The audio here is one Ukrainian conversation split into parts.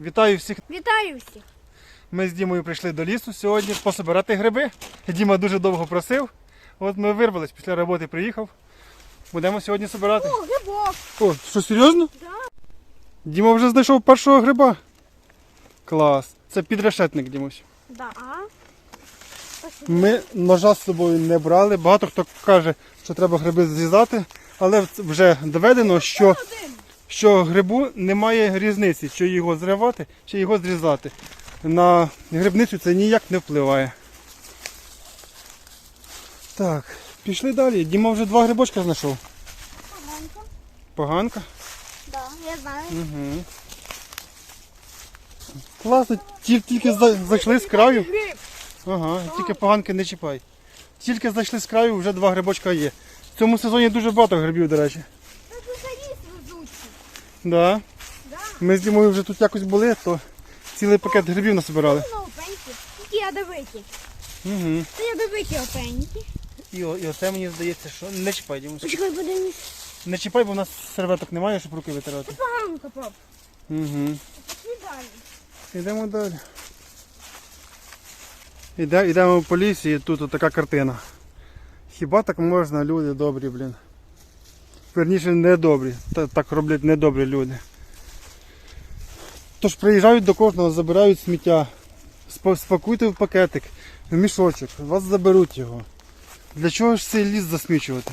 Вітаю всіх. Вітаю всіх! Ми з Дімою прийшли до лісу сьогодні пособирати гриби. Діма дуже довго просив. От ми вирвались, після роботи приїхав. Будемо сьогодні собирати. О, грибок! О, що серйозно? Да. Діма вже знайшов першого гриба. Клас. Це підрешетник, Дімусь. Да. Ми ножа з собою не брали. Багато хто каже, що треба гриби зрізати, але вже доведено, що. Що грибу немає різниці, чи його зривати, чи його зрізати. На грибницю це ніяк не впливає. Так, пішли далі. Діма вже два грибочка знайшов. Поганка. Поганка. Да, я знаю. Угу. Класно, ті- тільки за- зайшли з краю. Ага, тільки поганки не чіпай. Тільки зайшли з краю, вже два грибочка є. В цьому сезоні дуже багато грибів, до речі. Це тут ліс везучий. Да. Да. Ми з Дімою вже тут якось були, то цілий пакет грибів насобирали. Ну, опеньки. Ядовиті. Угу. Це ядовиті опеньки. І, о- і оце мені здається, що не чіпай, Дімусь. Почекай, подивись. Не чіпай, бо в нас серветок немає, щоб руки витирати. Поганка, пап. Угу. Пішли далі. Йдемо далі. Іде, йдемо по лісі і тут така картина. Хіба так можна, люди добрі, блін. Верніше недобрі. Та- Так роблять недобрі люди. Тож приїжджають до кожного, забирають сміття. Спакуйте в пакетик, в мішочок, вас заберуть його. Для чого ж цей ліс засмічувати?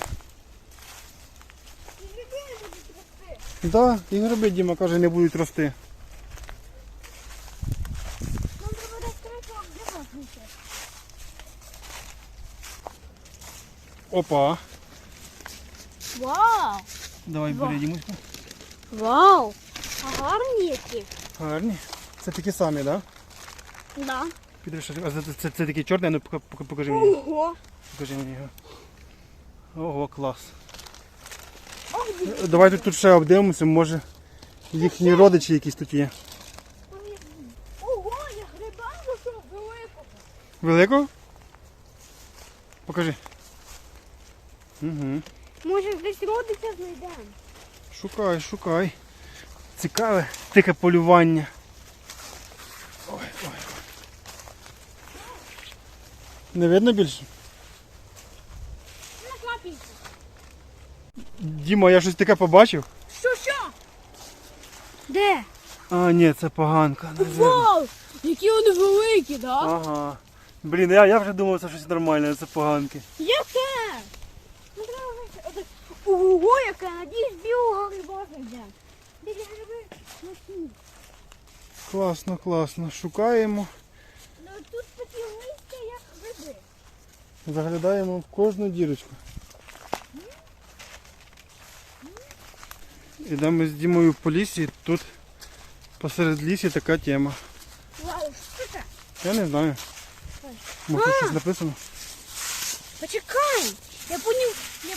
І гриби не будуть рости. Так, да, і гриби, Діма каже, не будуть рости. Опа. Вау! Давай Ва. бери Дімуську. Вау! А гарні які. Гарні. Це такі самі, так? Да? Да. Підеш, а це, це, це такий чорний, ну пока- пока- покажи мені. Ого! Покажи мені його. Ого, клас. Ох, Давай тут, тут ще обдивимося, може їхні родичі якісь тут є. Ого, я гриба знайшов великого. Великого? Покажи. Угу. Може десь родиться знайдемо. Шукай, шукай. Цікаве таке полювання. Ой, ой. Не видно більше? Капельку. Діма, я щось таке побачив. Що, що? Де? А, ні, це поганка. не видно. Вау! Які вони великі, да? Ага. Блін, я, я вже думав, це щось нормальне, це поганки. Яке? Ну треба вийти. Отак. Ого, яке, надіюсь, білого гриба знайдемо. Білі гриби смачні. Класно, класно. Шукаємо, Ну тут такі листя, як гриби. заглядаємо в кожну дірочку. Ідемо з Дімою по лісі, тут посеред лісі така тема. Вау, що це? Я не знаю. Може щось написано? Почекай! Я поняв. Я...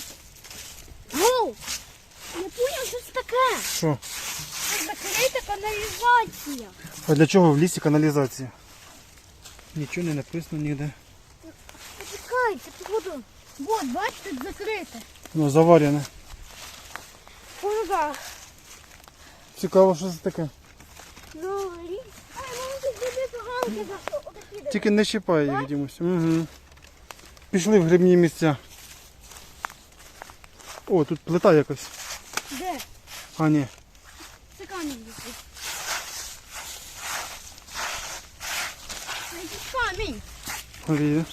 Гоу! Я поняв, що це таке. Що? Закрита каналізація. А для чого в лісі каналізація? Нічого не написано ніде. Почекай, це походу. Вот, бач, тут закрите. Ну, заварене. Походу, так. Цікаво, що це таке. Ну. Ай, тут за отакі. Тільки не чіпай їх, Дімусь. Угу. Пішли в грибні місця. О, тут плита якась. Де? А, ні. Це камінь якийсь. Це якийсь камінь. Олія.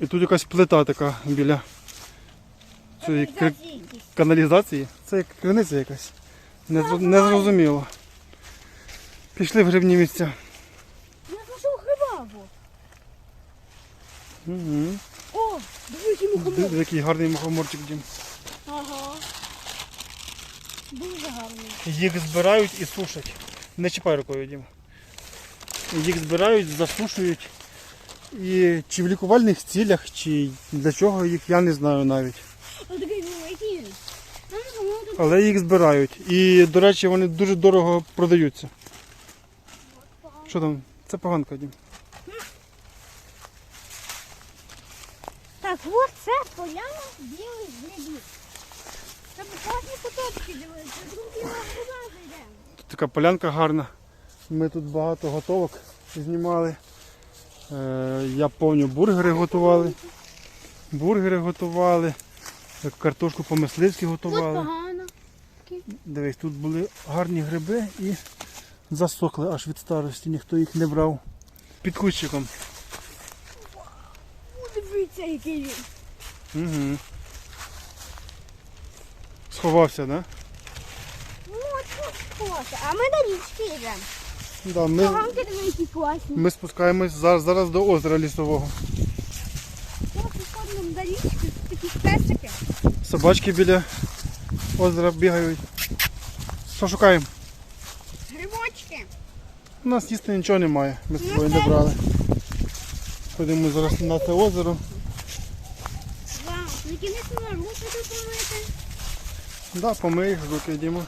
І- тут якась плита така біля цієї кри- Каналізації каналізації. Це як криниця якась. Не, зро- не зрозуміло. Пішли в грибні місця. Я знайшов гриба. во. Угу. О, дивись йому хомок. Який гарний мухоморчик дім. Ага. Дуже гарний. Їх збирають і сушать. Не чіпай рукою, Дім. Їх збирають, засушують. І чи в лікувальних цілях, чи для чого їх, я не знаю навіть. Ну, ну, ну, Але їх збирають. І, до речі, вони дуже дорого продаються. Що там? Це поганка, Дім. Так, от це поляна білих грибів. Це куточки дивитися, другі гриба зайдемо. Тут така полянка гарна. Ми тут багато готовок знімали. Е, я пам'ятаю, бургери готували. Бургери готували. Картошку по-мисливськи Тут готували. погано. Дивись, тут були гарні гриби і засохли аж від старості, ніхто їх не брав. Під кущиком. Дивіться, який він. Угу. Сховався. Да? Ну, от класно. А ми до річки йдемо. Да, ми, Поганки диви, які класні. ми спускаємось зараз, зараз до озера лісового. Приходимо до річки, такі песики. Собачки біля озера бігають. Що шукаємо? Грибочки. У нас їсти нічого немає, ми з собою не брали. Ходимо зараз на це озеро. Вау, на кінець на руки помити. Да, помий їх, руки Діма.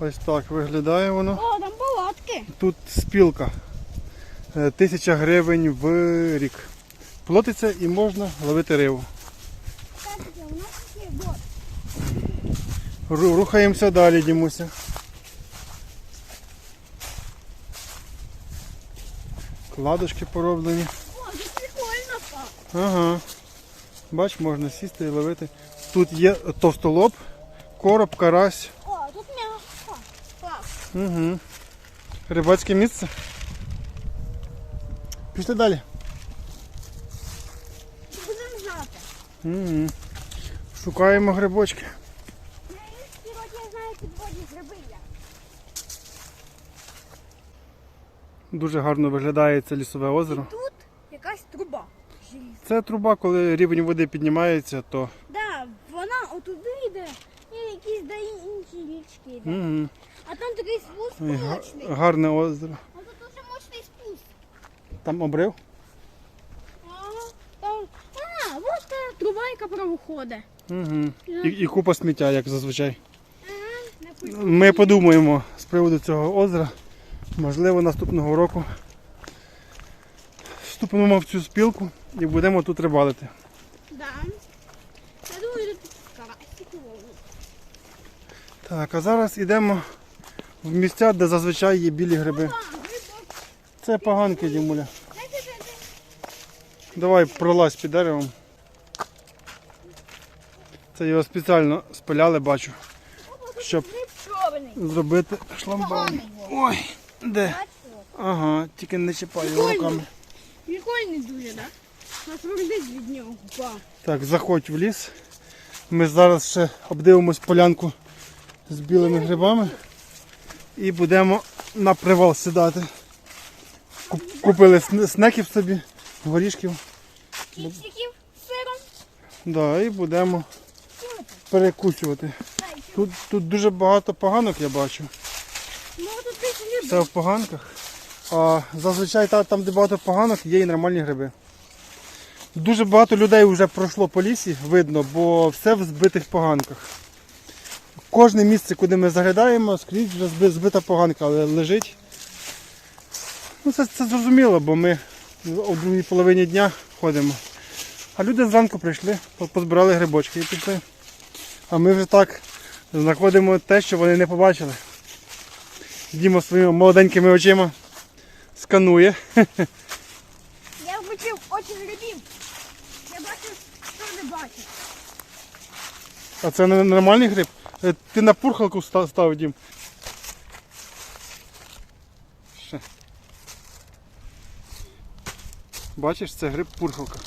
Ось так виглядає воно. О, там палатки. Тут спілка. Е, Тисяча гривень в рік. Платиться і можна ловити рибу. Рухаємося далі, Дімуся. Кладочки пороблені. О, тут прикольно. так. Ага. Бач, можна сісти і ловити. Тут є товстолоб, короб, карась. О, тут м'ясо. Клас. Угу. Рибацьке місце. Пішли далі. Будемо знати. Угу. Шукаємо грибочки. На іншій роді я знаю підводні гриби. Дуже гарно виглядає це лісове озеро. Тут якась труба. Це труба, коли рівень води піднімається, то Да, вона отуди йде і якісь да інші річки йде. угу. А там такий спуск мощний. гарне озеро. А тут дуже мощний спуск. Там обрив. Ага, там. А, ось та труба, яка проходить. Угу. І, і купа сміття, як зазвичай. Ага. Ми подумаємо з приводу цього озера. Можливо, наступного року вступимо в цю спілку і будемо тут рибалити. Да. Я думаю, тут карасик. Так, а зараз йдемо в місця, де зазвичай є білі гриби. Це поганки, Дімуля. Давай пролазь під деревом. Це його спеціально спиляли, бачу, щоб зробити. Поганий. Ой, де? Ага, тільки не чіпай його руками. Прикольний дуже, да? Нас виглядить від нього. Так, заходь в ліс. Ми зараз ще обдивимось полянку з білими грибами і будемо на привал сідати. Купили снеків собі, горішків. Кіпсиків з сиром. Да, і будемо перекусувати. Тут, тут дуже багато поганок я бачу. Ну, тут гриби. Все в поганках. А зазвичай там, де багато поганок, є і нормальні гриби. Дуже багато людей вже пройшло по лісі, видно, бо все в збитих поганках. Кожне місце, куди ми заглядаємо, скрізь вже збита поганка, але лежить. Ну, це, це зрозуміло, бо ми о другій половині дня ходимо. А люди зранку прийшли, позбирали грибочки і пішли. А ми вже так знаходимо те, що вони не побачили. Діма своїми молоденькими очима сканує. Я включив очі грибів. Я бачу, що не бачу. А це не нормальний гриб? Е, Ти на пурхалку ста- ставив, Дім. Ще. Бачиш, це гриб пурхалка.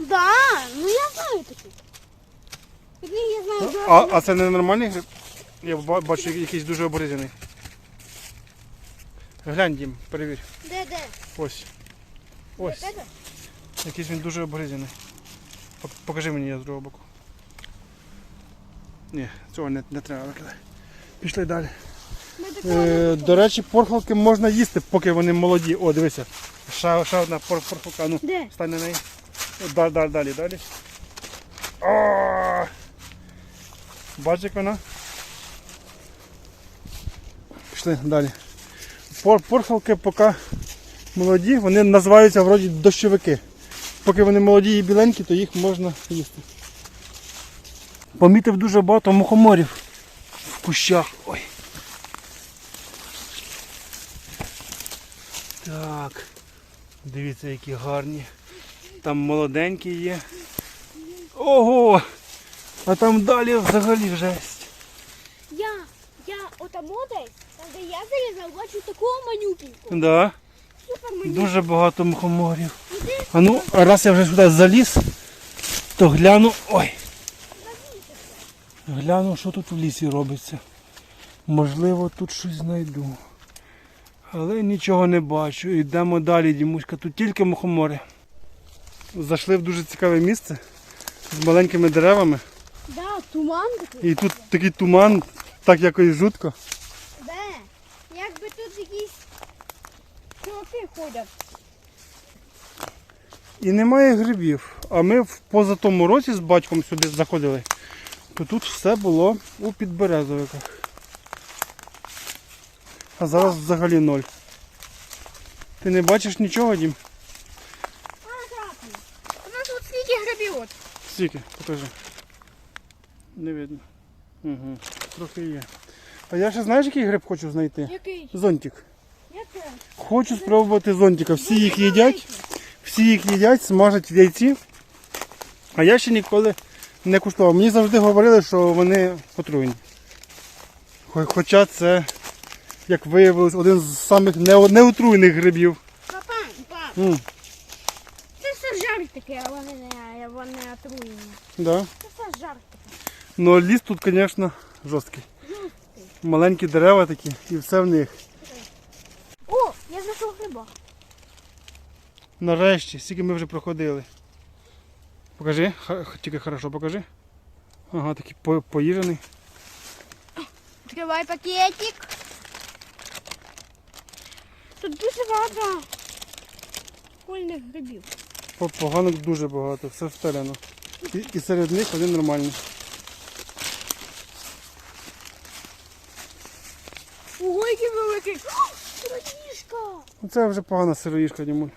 Да, ну я знаю такий. Такий я знаю. А, а це не нормальний гриб? Я бачу якийсь дуже обрізаний. Глянь, Дім, перевір. Де, де? Ось. Ось. Де, де? Якийсь він дуже обгризений. Покажи мені я з другого боку. Ні, цього не, не треба викидати. Пішли далі. Е, до речі, порхалки можна їсти, поки вони молоді. О, дивися. Ще, ще одна пор, порхалка. Ну, Де? стань на неї. Далі, далі, далі, далі. О! Бачиш, як вона? Пішли далі. Пор, порхалки поки молоді, вони називаються вроді дощовики. Поки вони молоді і біленькі, то їх можна їсти. помітив дуже багато мухоморів в кущах. Ой. Так. Дивіться, які гарні. Там молоденькі є. Ого! А там далі взагалі жесть. Я, я отамо десь, де я залізав, бачу такого манюпіньку. Да, дуже багато мухоморів. А ну, раз я вже сюди заліз, то гляну. Ой. Гляну, що тут в лісі робиться. Можливо, тут щось знайду. Але нічого не бачу. Йдемо далі, Дімуська. Тут тільки мухомори. Зайшли в дуже цікаве місце з маленькими деревами. Да, туман такий. І тут такий туман, так якось жутко. Тут якісь чуваки ходять. І немає грибів. А ми в позатому році з батьком сюди заходили, то тут все було у підберезовиках. А зараз взагалі ноль. Ти не бачиш нічого, Дім? У нас тут скільки грибів от. Скільки? Покажи. Не видно. Угу. Трохи є. А я ще знаєш, який гриб хочу знайти? Який? Зонтик. Яке? Хочу спробувати зонтика. Всі їх їдять. Всі їх їдять, смажать в яйці. А я ще ніколи не куштував. Мені завжди говорили, що вони отруєні. Хоча це, як виявилось, один з самих нео- неотруєних грибів. Папа, пап, М, це все жарт таке, а вони не, вони отруєні. да. Це все жарт таке. Ну ліс тут, звісно, жорсткий. Маленькі дерева такі і все в них. О, я знайшов гриба. Нарешті, скільки ми вже проходили. Покажи, тільки хорошо покажи. Ага, такий по- поїжений. Відкривай пакетик. Тут дуже багато прикольних грибів. По- Поганок дуже багато, все встелено. І, і серед них один нормальний. Ого, який великий. О, Сиротішка. Ну, Це вже погана сироїшка, блін.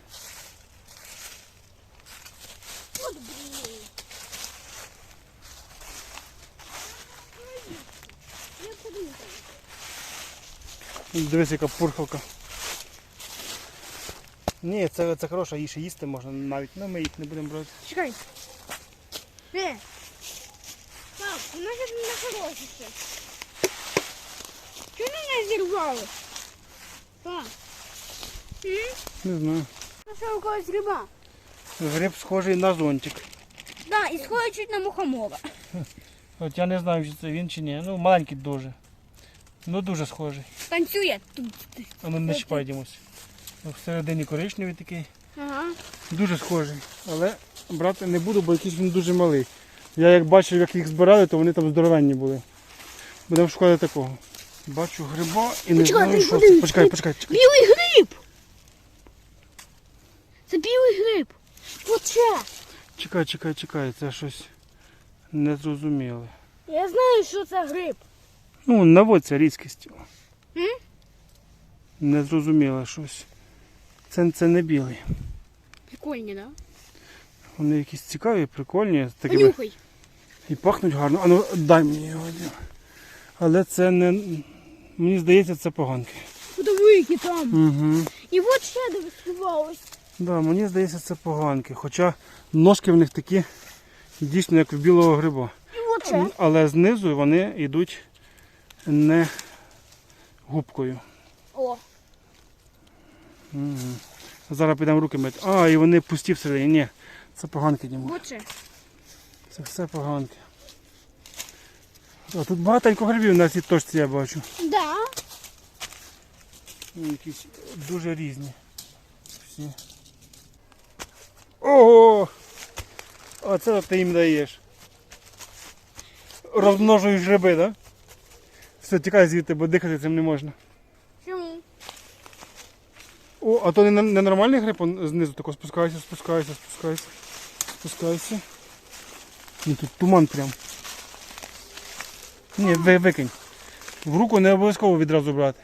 Дивись, яка пурхалка. Ні, це, це хороша, її ще їсти можна навіть. Ну ми їх не будемо брати. Чекай. Де? Так, нас же не хороше ще. Чого не зірвали? Так. Не знаю. Нашов у когось гриба. Гриб схожий на зонтик. Да, і схоже чуть на мухомора. От я не знаю, чи це він чи ні. Ну, маленький дуже. Ну дуже схожий. Танцює. А ну не чіпай Дімусь. Ну, Всередині коричневий такий. Ага. Дуже схожий. Але брати не буду, бо якийсь він дуже малий. Я як бачив, як їх збирали, то вони там здоровенні були. Будемо шукати такого. Бачу гриба і не знаю, що це. Почекай, почекай. Білий гриб! Це білий гриб. Оце. Чекай, чекай, чекай, це щось незрозуміле. Я знаю, що це гриб. Ну, наводься різкістю. М? Незрозуміле щось. Це, це не білий. Прикольні, да? Вони якісь цікаві, прикольні, з такими Понюхай. і пахнуть гарно. А ну дай мені його. Але це не. Мені здається, це поганки. Подиви, які там. Угу. І от ще де відкривалось. Да, мені здається, це поганки. Хоча ножки в них такі дійсно як в білого гриба. Але знизу вони йдуть не губкою. О, Угу. Зараз підемо руки мити. А, і вони пусті всередині. Ні, це поганки, Дімо. Це все поганки. А тут багатенько грибів на цій точці я бачу. Да. Якісь дуже різні. Всі. Ого! Оце ти їм даєш. Розмножуєш гриби, так? Да? Все, тікай звідти, бо дихати цим не можна. Чому? О, а то не, не нормальний гриб, он знизу тако спускайся, спускайся, спускайся, спускайся. Ні, тут туман прям. Ні, ви, викинь. В руку не обов'язково відразу брати.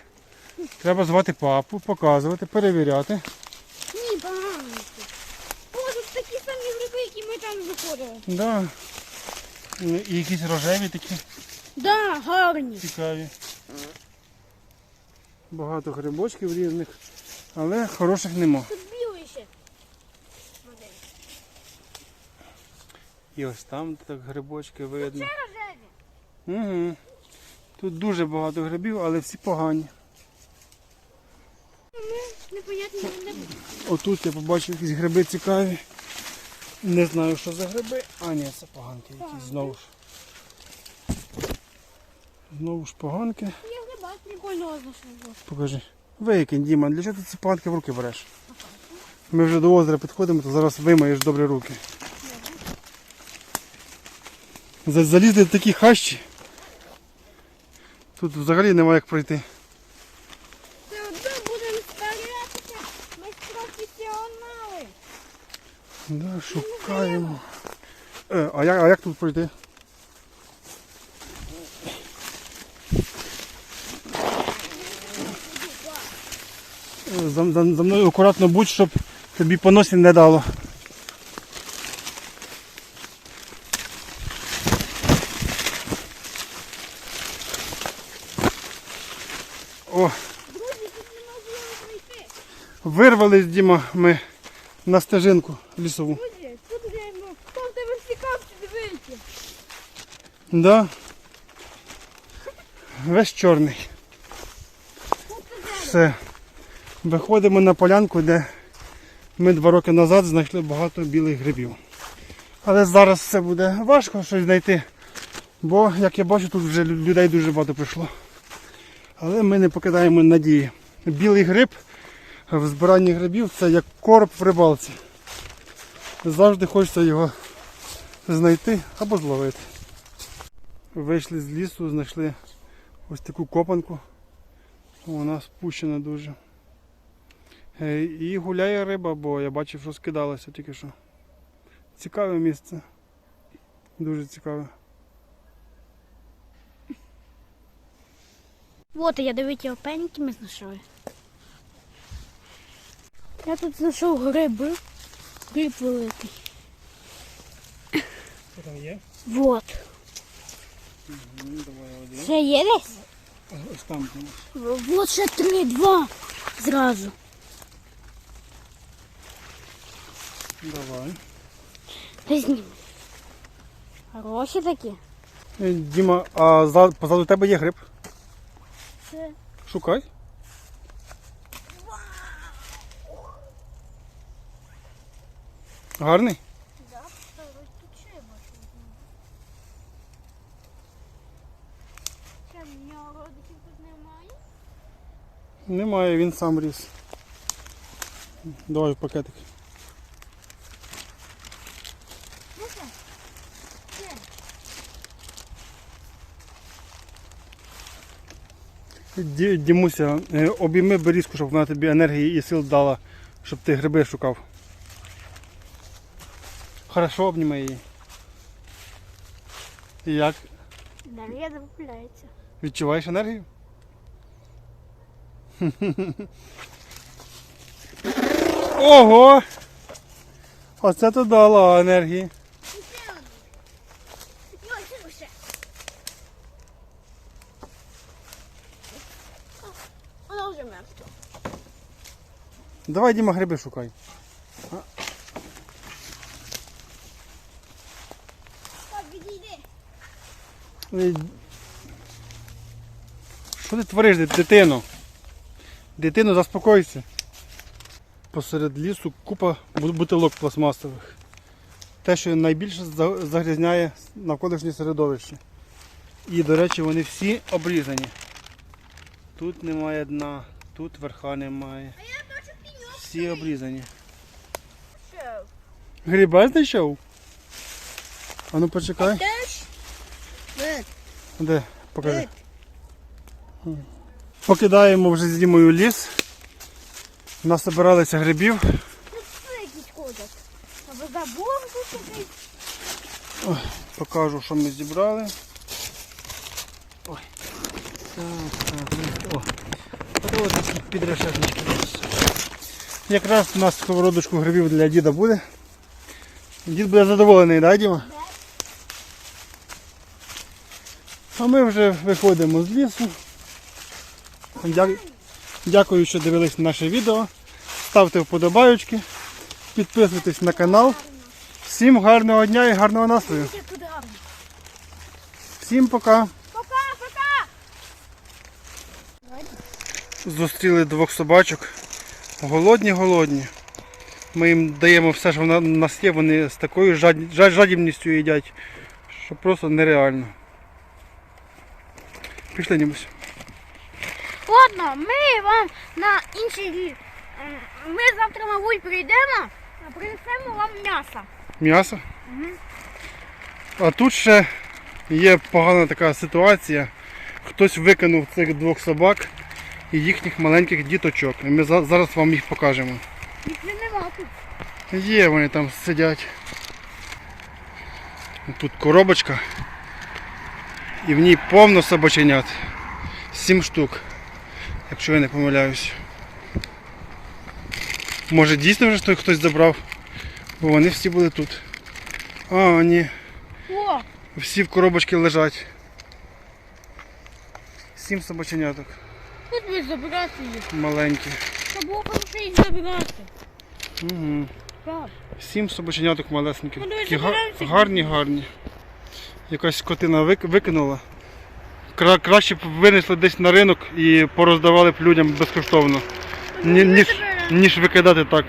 Треба звати папу, показувати, перевіряти. Ні, погано. О, тут такі самі гриби, які ми там заходили. Да. І якісь рожеві такі Да, гарні. цікаві. Багато грибочків різних, але хороших нема. Тут білий ще. Смотри. І ось там так грибочки видно. Це рожеві. Угу. Тут дуже багато грибів, але всі погані. Ну, непонятно, не Отут я побачив якісь гриби цікаві. Не знаю, що за гриби. А, ні, це поганки якісь знову ж. Знову ж поганки. Я гриба прикольного знайшов. Покажи. Викинь, Діма, для чого ти ці поганки в руки береш? Ми вже до озера підходимо, то зараз вимаєш добрі руки. Залізли в такі хащі. Тут взагалі немає як пройти. Це одно будемо старатися. Ми ж професіонали. Да, шукаємо. Е, а, як, а як тут пройти? За, за, за мною акуратно будь, щоб тобі по носі не дало. О, вирвались, Діма, ми на стежинку лісову. Друзі, тут гляньмо. Хто в тебе стікався, дивіться. Да. Весь чорний. Все. Виходимо на полянку, де ми два роки назад знайшли багато білих грибів. Але зараз це буде важко щось знайти, бо, як я бачу, тут вже людей дуже багато прийшло. Але ми не покидаємо надії. Білий гриб в збиранні грибів це як короб в рибалці. Завжди хочеться його знайти або зловити. Вийшли з лісу, знайшли ось таку копанку. Вона спущена дуже. Е, І гуляє риба, бо я бачив, що скидалася тільки що. Цікаве місце. Дуже цікаве. Вот я дивіться опеньки ми знайшли. Я тут знайшов гриби. Гриб великий. Що там є? Вот. Давай один. Ще є десь? Ось там. Вот ще три, два. Зразу. Давай. Візьмі. Хороші такі. Е, Діма, а за- позаду тебе є гриб. Це. Шукай. Гарний? Да, тут ще я бачу. Ще в тут немає. Немає, він сам ріс. Давай в пакетик. Дімуся, е, обійми берізку, щоб вона тобі енергії і сил дала, щоб ти гриби шукав. Хорошо обніми її. І як? Дар'я закупляється. Відчуваєш енергію? Ого! Оце то дало енергії. Вона вже мертва. Давай, Діма, гриби шукай. Так, відійди. Е, Що ти твориш, дит- дитино? Дитино, заспокойся. Посеред лісу купа бутилок пластмасових. Те, що найбільше за- загрязняє навколишнє середовище. І, до речі, вони всі обрізані. Тут немає дна, тут верха немає. Всі обрізані. Гриба знайшов? А ну почекай. Де? Покажи. Покидаємо вже з Дімою ліс. Насобиралися грибів. Або забор. Покажу, що ми зібрали. Ой. Так, так, О. Ось такі підрешетнички у нас. Якраз у нас сковородочку грибів для діда буде. Дід буде задоволений, так, Діма? А ми вже виходимо з лісу. Дякую, що дивились наше відео. Ставте вподобайочки, підписуйтесь на канал. Всім гарного дня і гарного настрою. Всім пока! Зустріли двох собачок. Голодні, голодні. Ми їм даємо все, що в нас є, вони з такою жадібністю їдять, що просто нереально. Пішли німось. Ладно, ми вам на інший рік. Ми завтра, мабуть, прийдемо, принесемо вам м'ясо. М'ясо. А тут ще є погана така ситуація. Хтось викинув цих двох собак і їхніх маленьких діточок. І ми зараз вам їх покажемо. Їх не нема тут. Є, вони там сидять. Тут коробочка. І в ній повно собаченят. Сім штук, якщо я не помиляюсь. Може дійсно вже хто- хтось забрав, бо вони всі були тут. А, ні. О, Всі в коробочці лежать. Сім собаченяток. тут би забрати їх. Маленькі. Та було хорошо їх забрати. Угу. Так. Сім собаченяток малесеньких. Ну, давай Такі га- забираємося. гарні, гарні. Якась скотина викинула. Кра- краще б винесли десь на ринок і пороздавали б людям безкоштовно, ні- Ну, ніж, ніж викидати так.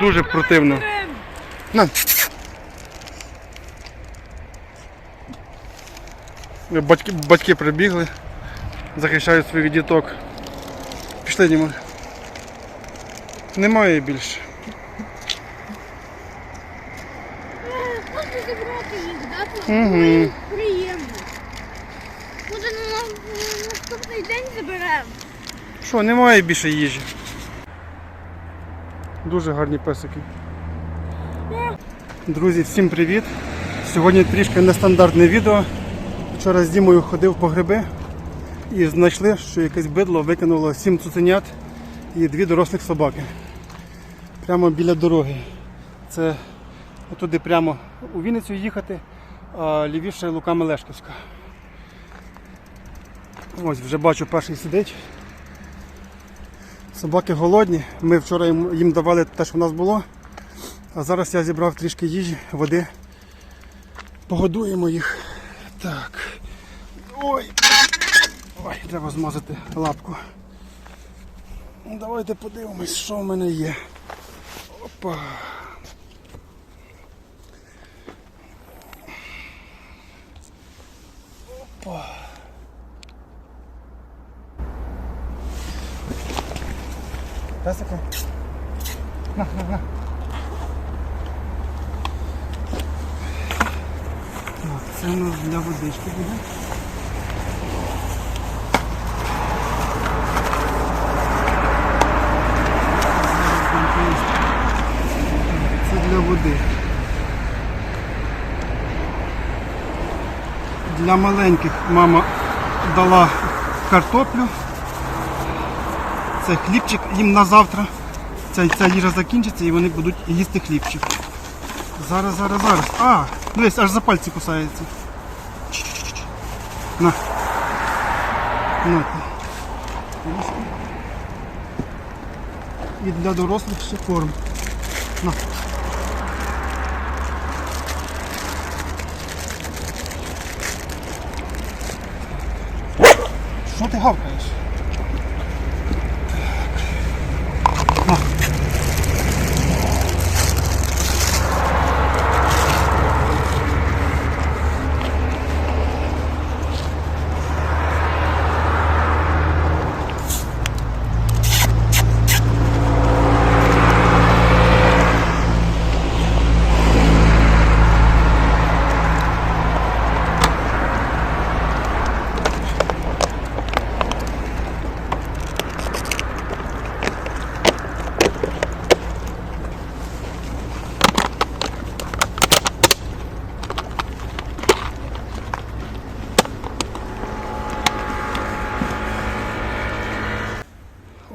Дуже противно. На. Батьки, батьки прибігли, захищають своїх діток. Пішли, Діма. Немає більше. Е, Можна забрати Ой, Приємно. Може на на наступний день заберемо. Що, немає більше їжі. Дуже гарні песики. Друзі, всім привіт! Сьогодні трішки нестандартне відео. Вчора з Дімою ходив по гриби і знайшли, що якесь бидло викинуло сім цуценят і дві дорослих собаки. Прямо біля дороги. Це туди прямо у Вінницю їхати, а лівіше Лука Мелешківська. Ось вже бачу, перший сидить. Собаки голодні. Ми вчора їм, давали те, що в нас було. А зараз я зібрав трішки їжі, води. Погодуємо їх. Так. Ой. Ой, треба змазати лапку. Давайте подивимось, що в мене є. Опа. Опа. Песику. На, на, на. Так, це у нас для водички буде. Для води. Для маленьких мама дала картоплю. Це хлібчик їм на завтра. Ця, ця їжа закінчиться і вони будуть їсти хлібчик. Зараз, зараз, зараз. А, дивись, аж за пальці кусається. На. На. І для дорослих ще корм. На. Що ти гавкаєш? На.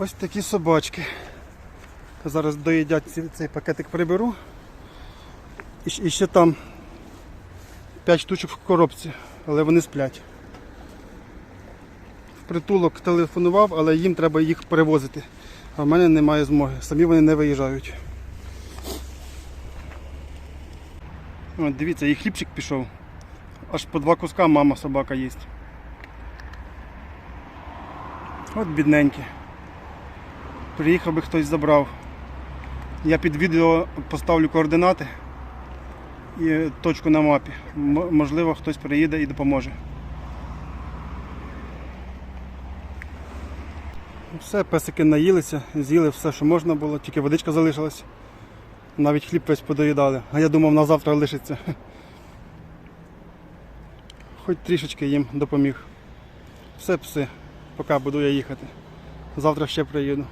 Ось такі собачки. Зараз доїдять цей пакетик приберу. І, і ще там 5 штучок в коробці але вони сплять. В притулок телефонував, але їм треба їх перевозити. А в мене немає змоги. Самі вони не виїжджають. От, дивіться, і хлібчик пішов. Аж по два куска мама собака їсть. От бідненькі. Приїхав би хтось забрав. Я під відео поставлю координати і точку на мапі. Можливо, хтось приїде і допоможе. Все, песики наїлися, з'їли все, що можна було, тільки водичка залишилась. Навіть хліб весь подоїдали. А я думав, на завтра лишиться. Хоч трішечки їм допоміг. Все, пси, поки буду я їхати. Завтра ще приїду.